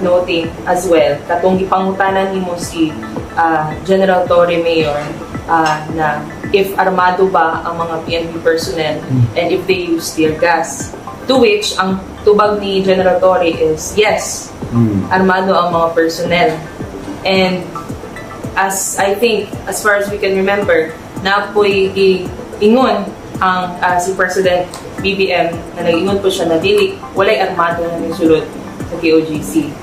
worth noting as well, katong gipangutanan nimo si ah, General Torre Mayor ah, na if armado ba ang mga PNP personnel and if they use tear gas. To which, ang tubag ni General Torre is, yes, Mm. armado ang mga personnel. And as I think, as far as we can remember, na po'y ingon ang ah, si President BBM na nag-ingon po siya na dili, walay armado na nagsulod sa KOGC.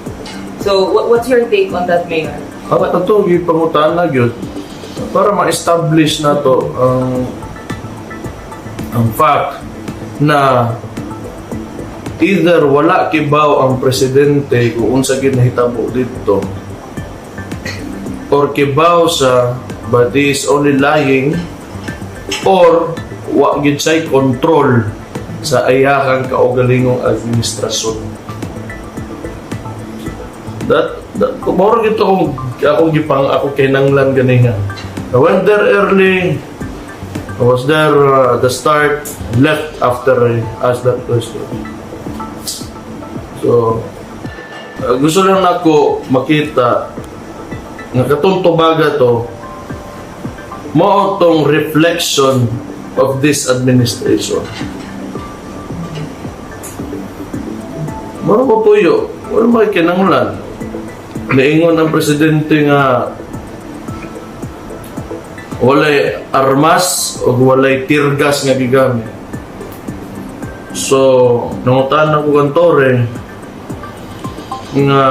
So, what, what's your take on that, Mayor? Ang ito, gipangutan na yun para ma-establish na to ang ang fact na either wala kibaw ang presidente kung unsa gid nahitabo dito or kibaw sa but he is only lying or wa gid say control sa ayahang kaugalingong administrasyon that, that moro gito akong akong gipang ako kinanglan ganiha I went there early. I was there uh, the start left after I asked that question. So uh, gusto lang ako makita nga katong tubaga to mao tong reflection of this administration. Maro ko puyo, wala may kinanglan. Niingon ang presidente nga walay armas o walay tirgas nga gigamit. So, nangutan ako kantore nga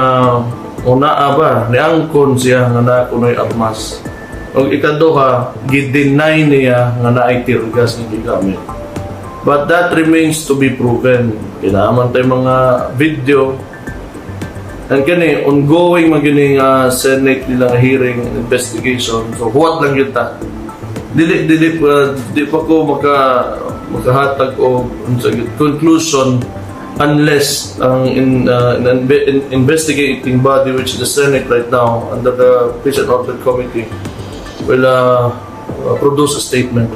una ba niangkon siya nga na kunoy armas. O ikaduha, gi-deny niya nga naay tirgas nga gigamit. But that remains to be proven. Kailangan tayo mga video. And kani, ongoing magining uh, Senate nila nga hearing investigation. So, huwat lang yun ta. Dili, dili, pa di pa ko maka, makahatag o gyud, conclusion unless ang in, uh, inve- in- investigating body which is the Senate right now under the Peace and Order Committee will uh, uh, produce a statement.